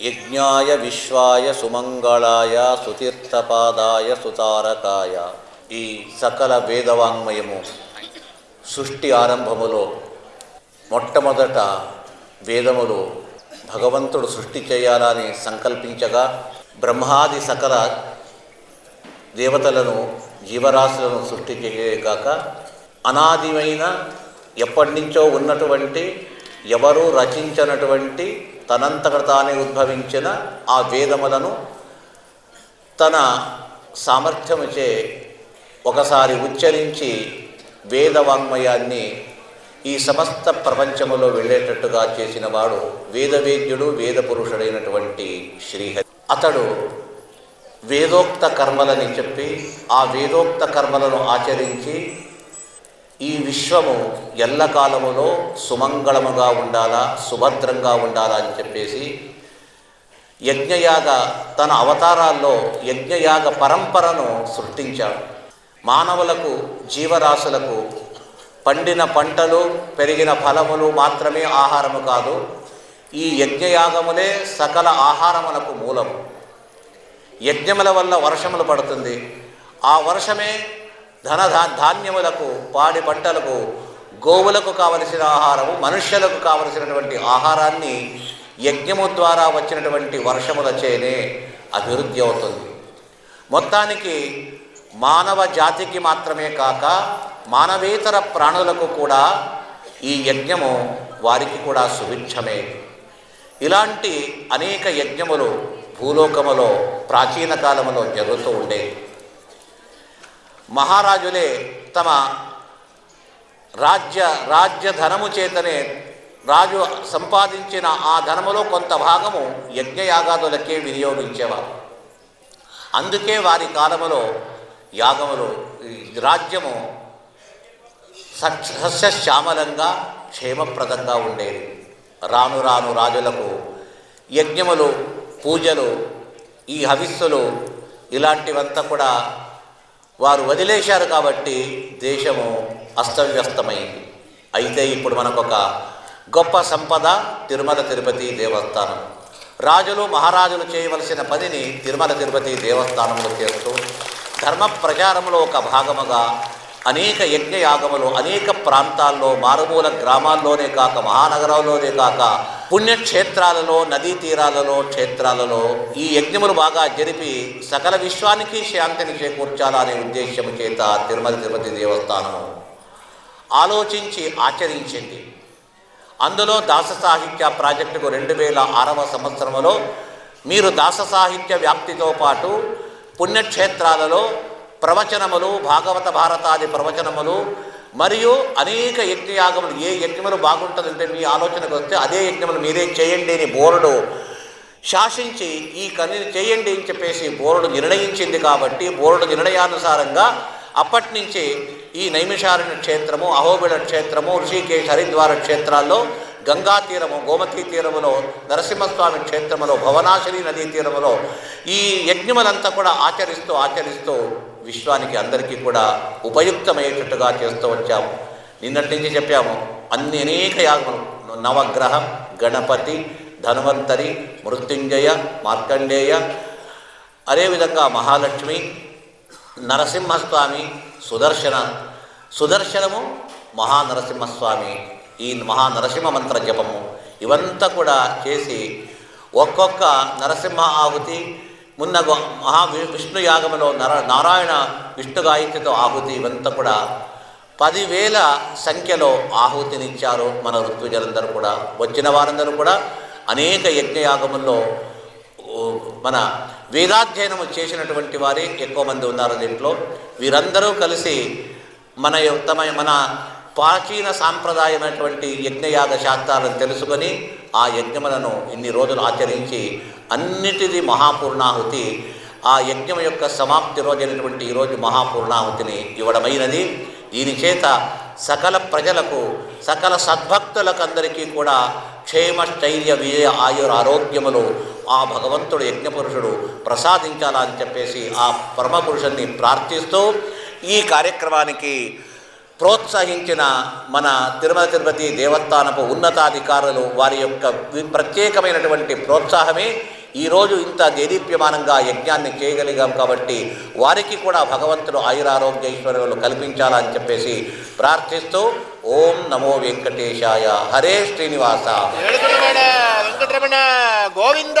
యజ్ఞాయ విశ్వాయ సుమంగళాయ సుతీర్థపాదాయ సుతారకాయ. ఈ సకల వేదవాంగ్మయము సృష్టి ఆరంభములో మొట్టమొదట వేదములు భగవంతుడు సృష్టి చేయాలని సంకల్పించగా బ్రహ్మాది సకల దేవతలను జీవరాశులను సృష్టి చేయగాక అనాదిమైన ఎప్పటి నుంచో ఉన్నటువంటి ఎవరూ రచించినటువంటి తనంతట తానే ఉద్భవించిన ఆ వేదములను తన సామర్థ్యముచే ఒకసారి ఉచ్చరించి వేదవాంగ్మయాన్ని ఈ సమస్త ప్రపంచములో వెళ్ళేటట్టుగా చేసిన వాడు వేదవేద్యుడు వేద పురుషుడైనటువంటి శ్రీహరి. అతడు వేదోక్త కర్మలని చెప్పి ఆ వేదోక్త కర్మలను ఆచరించి ఈ విశ్వము ఎల్లకాలములో సుమంగళముగా ఉండాలా సుభద్రంగా ఉండాలా అని చెప్పేసి యజ్ఞయాగ తన అవతారాల్లో యజ్ఞయాగ పరంపరను సృష్టించాడు. మానవులకు జీవరాశులకు పండిన పంటలు పెరిగిన ఫలములు మాత్రమే ఆహారము కాదు ఈ యజ్ఞయాగములే సకల ఆహారములకు మూలము. యజ్ఞముల వల్ల వర్షములు పడుతుంది. ఆ వర్షమే ధన ధాన్యములకు పాడి పంటలకు గోవులకు కావలసిన ఆహారము మనుష్యులకు కావలసినటువంటి ఆహారాన్ని యజ్ఞము ద్వారా వచ్చినటువంటి వర్షములచేనే అభివృద్ధి అవుతుంది. మొత్తానికి మానవ జాతికి మాత్రమే కాక మానవేతర ప్రాణులకు కూడా ఈ యజ్ఞము వారికి కూడా సుభిక్షమే. ఇలాంటి అనేక యజ్ఞములు భూలోకములో ప్రాచీన కాలములో జరుగుతూ ఉండేవి. మహారాజులే తమ రాజ్య రాజ్య ధనము చేతనే రాజు సంపాదించిన ఆ ధనములో కొంత భాగము యజ్ఞయాగాదులకే వినియోగించేవారు. అందుకే వారి కాలములో యాగములు రాజ్యము సస్యశ్యామలంగా క్షేమప్రదంగా ఉండేది. రాను రాను రాజులకు యజ్ఞములు పూజలు ఈ హవిస్సులు ఇలాంటివంతా కూడా వారు వదిలేశారు కాబట్టి దేశము అస్తవ్యస్తమైంది. అయితే ఇప్పుడు మనకొక గొప్ప సంపద తిరుమల తిరుపతి దేవస్థానం. రాజులు మహారాజులు చేయవలసిన పనిని తిరుమల తిరుపతి దేవస్థానంలో చేస్తూ ధర్మ ప్రచారంలో ఒక భాగముగా అనేక యజ్ఞయాగములు అనేక ప్రాంతాల్లో మారుమూల గ్రామాల్లోనే కాక మహానగరాల్లోనే కాక పుణ్యక్షేత్రాలలో నదీ తీరాలలో క్షేత్రాలలో ఈ యజ్ఞములు బాగా జరిపి సకల విశ్వానికి శాంతిని చేకూర్చాలనే ఉద్దేశము చేత తిరుమల తిరుపతి దేవస్థానము. ఆలోచించి ఆచరించింది. అందులో దాస సాహిత్య ప్రాజెక్టుకు రెండు వేల ఆరవ సంవత్సరంలో మీరు దాస సాహిత్య వ్యాప్తితో పాటు పుణ్యక్షేత్రాలలో ప్రవచనములు భాగవత భారతాది ప్రవచనములు మరియు అనేక యజ్ఞయాగములు ఏ యజ్ఞములు బాగుంటుందంటే మీ ఆలోచనకు వస్తే అదే యజ్ఞములు మీరే చేయండి అని బోర్డు శాసించి ఈ కని చేయండి అని చెప్పేసి బోర్డు నిర్ణయించింది కాబట్టి బోర్డు నిర్ణయానుసారంగా అప్పటి నుంచి ఈ నైమిషారణ్య క్షేత్రము అహోబిళ క్షేత్రము ఋషికేశ్ హరిద్వార క్షేత్రాల్లో గంగా తీరము గోమతీ తీరములో నరసింహస్వామి క్షేత్రములో భవనాశిని నదీ తీరములో ఈ యజ్ఞములంతా కూడా ఆచరిస్తూ ఆచరిస్తూ విశ్వానికి అందరికీ కూడా ఉపయుక్తమయ్యేటట్టుగా చేస్తూ వచ్చాము. నిన్నటి నుంచి చెప్పాము అన్ని అనేక యాగములు. నవగ్రహం గణపతి ధన్వంతరి మృత్యుంజయ మార్కండేయ అదేవిధంగా మహాలక్ష్మి నరసింహస్వామి సుదర్శన. సుదర్శనము మహానరసింహస్వామి ఈ మహానరసింహ మంత్ర జపము ఇవంతా కూడా చేసి ఒక్కొక్క నరసింహ ఆహుతి మున్న గో- మహా వి- విష్ణు యాగములో నర నారాయణ విష్ణు గాయత్రితో ఆహుతి ఇవంతా కూడా పదివేల సంఖ్యలో ఆహుతినిచ్చారు మన ఋత్విజలందరూ కూడా. వచ్చిన వారందరూ కూడా అనేక యజ్ఞయాగముల్లో మన వేదాధ్యయనము చేసినటువంటి వారే ఎక్కువ మంది ఉన్నారు దీంట్లో. వీరందరూ కలిసి మన యొ- తమ మన ప్రాచీన సాంప్రదాయమైనటువంటి యజ్ఞయాగ శాస్త్రాలను తెలుసుకొని ఆ యజ్ఞములను ఇన్ని రోజులు ఆచరించి అన్నిటిది మహాపూర్ణాహుతి. ఆ యజ్ఞం యొక్క సమాప్తి రోజైనటువంటి ఈరోజు మహాపూర్ణాహుతిని ఇవ్వడమైనది. దీని చేత సకల ప్రజలకు సకల సద్భక్తులకందరికీ కూడా క్షేమ స్థైర్య విజయ ఆయుర ఆరోగ్యములు ఆ భగవంతుడు యజ్ఞపురుషుడు ప్రసాదించాలని చెప్పేసి ఆ పరమపురుషుణ్ణి ప్రార్థిస్తూ ఈ కార్యక్రమానికి ప్రోత్సహించిన మన తిరుమల తిరుపతి దేవస్థానపు ఉన్నతాధికారులు వారి యొక్క ప్రత్యేకమైనటువంటి ప్రోత్సాహమే. ఈరోజు ఇంత దేదీప్యమానంగా యజ్ఞాన్ని చేయగలిగాం కాబట్టి వారికి కూడా భగవంతుడు ఆయురారోగ్య ఐశ్వర్యాలు కల్పించాలని చెప్పేసి ప్రార్థిస్తూ ఓం నమో వెంకటేశాయ. హరే Srinivasa. Venkataramana Govinda.